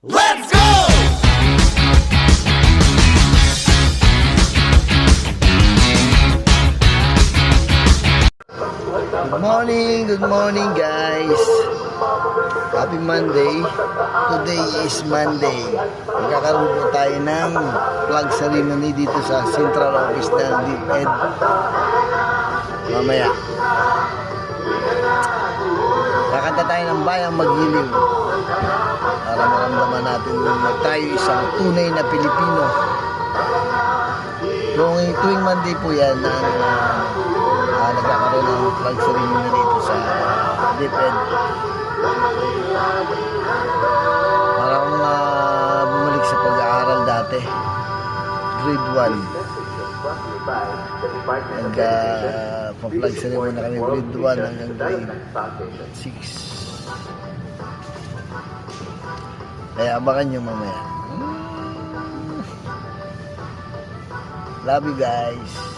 Let's go! Good morning, good morning guys. Happy Monday. Today is Monday. Magkakaroon po tayo ng flag ceremony dito sa central office ng DepEd. Mamaya. Kakanta tayo ng bayang magiliw. Para maramdaman natin na tayo isang tunay na Pilipino. Tuwing, tuwing Monday po yan ang ah, ah, nagkakaroon ng flag ceremony dito sa DepEd. Para akong ah, bumalik sa pag-aaral dati. Grade 1. Nag uh, pa-flag ceremony na kami grade 1 hanggang grade 6. Kaya abangan nyo mamaya. Mm. Love you guys.